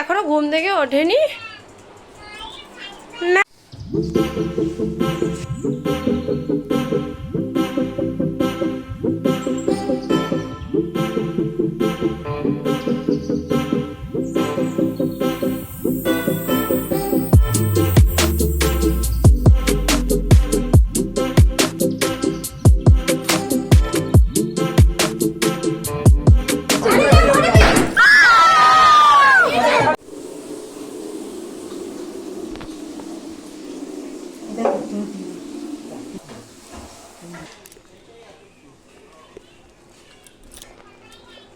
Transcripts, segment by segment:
এখনও ঘুম থেকে ওঠেনি। না।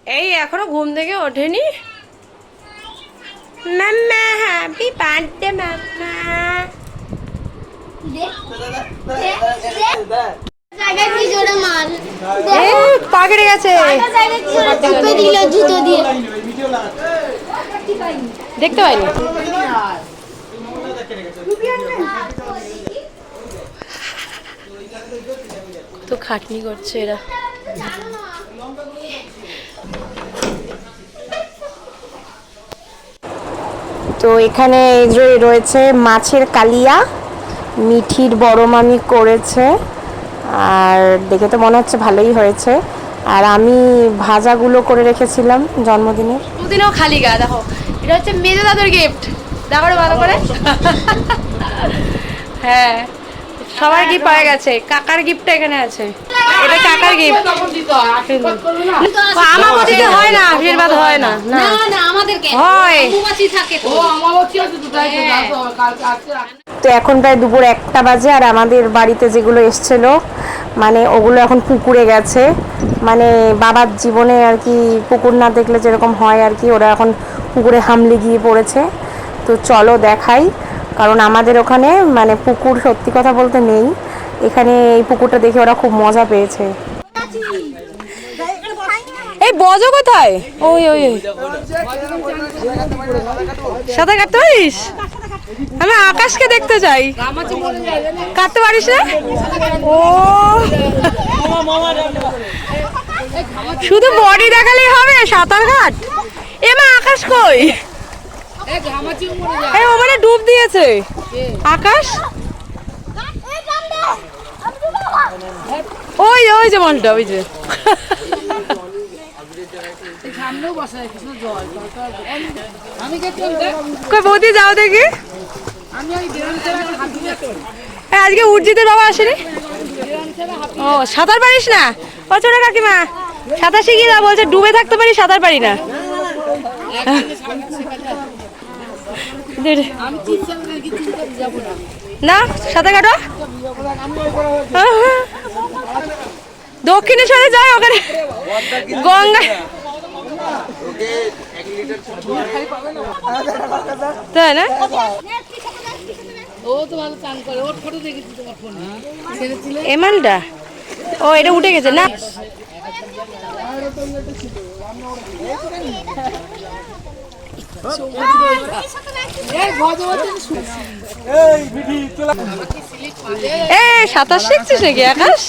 এই এখনও ঘুম থেকে ওঠেনি? Mamma happy birthday mamma. জায়গায় কি জোরে মার। এ পা কেটে গেছে। দেখতে পাইনি। তো খাটনি করছে এরা। তো এখানে রয়েছে মাছের কালিয়া, মিঠির বড় মামি করেছে, আর দেখে তো মনে হচ্ছে ভালোই হয়েছে। আর আমি ভাজাগুলো করে রেখেছিলাম জন্মদিনে দুদিনও খালি গা, দেখো। এটা হচ্ছে মেজো দাদুর গিফট দেখো ভালো করে। হ্যাঁ সবার গিফট পাওয়া গেছে। কাকার গিফটটা এখানে আছে। এটা কাকার গিফট? আমাবতীতে হয় না? আশীর্বাদ হয় না না না। আমাদেরকে। হয়। থাকে তো। তো এখন প্রায় দুপুর একটা বাজে আর আমাদের বাড়িতে যেগুলো এসছিল মানে ওগুলো এখন পুকুরে গেছে। মানে বাবার জীবনে আর কি পুকুর না দেখলে যেরকম হয় আর কি ওরা এখন পুকুরে হামলে গিয়ে পড়েছে। তো চলো দেখাই কারণ আমাদের ওখানে মানে পুকুর সত্যি কথা বলতে নেই। এখানে এই পুকুরটা দেখে ওরা খুব মজা পেয়েছে। এই বজ কোথায়? ওই ওই সাঁতার কাটতে পারিস? আমি আকাশকে দেখতে চাই। কাটতে পারিস না? ও। শুধু বডি দেখালেই হবে, সাঁতার এ মা, আকাশ কই? এই ও মানে ডুব দিয়েছে। আকাশ? ওই ওই যে মাছটা ওই যে। বৌদি, যাও দেখি। আজকে উর্জিতের বাবা আসেনি? ও, সাঁতার পারিস না? ও, ছোট কাকিমা, সাঁতার শিখিয়ে দাও, বলছে ডুবে থাকতে পারি, সাঁতার পারি না। না সাঁতার কাটো। দক্ষিণেশ্বরে যায় ওখানে। গঙ্গা। তাই না? এমানটা ও, এটা উঠে গেছে, না। এ সাঁতার শিখছিস নাকি আকাশ?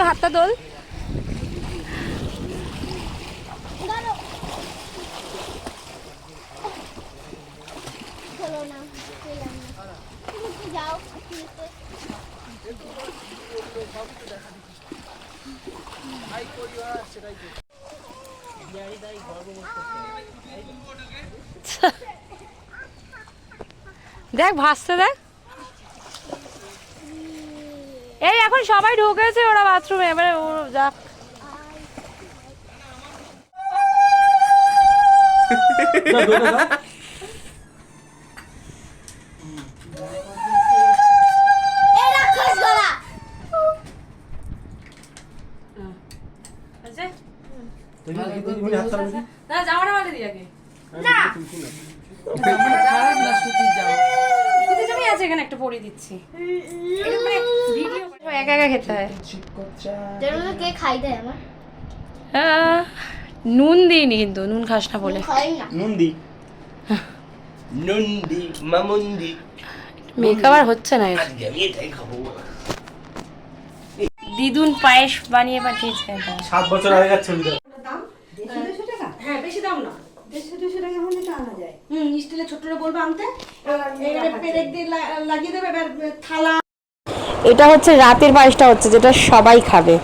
হাতটা দোল চলো না চললাম না তুমি একটু যাও দেখ ভাসতে দেখ। এই এখন সবাই ঢুকেছে ওরা বাথরুমে এবারে যাক। এই রাক্ষস গলা না জামাটা মাঠে দিয়ে আগে না সুতি জামা আছে এখানে একটা পরিয়ে দিচ্ছি। মানে ভিডিও একা একা খেতে হয়। কে খাই দেয় আমার? নুন দিইনি কিন্তু নুন খাস না বলে। না। নুন্দি মামুন্দি মেকআপ আর হচ্ছে না আজকে আমি এটাই খাব। দিদুন পায়েস বানিয়ে পাঠিয়েছে। সাত বছর আগেকার ছবিটা হ্যাঁ বেশি দাম না। দেড়শো দুশো টাকা হলে তো আনা যায়। হুম স্টিলের ছোট্ট বলব আনতে। এবারে পেরেক দিয়ে লাগিয়ে দেবে এবার থালা। এটা হচ্ছে রাতের পায়েসটা হচ্ছে যেটা সবাই খাবে।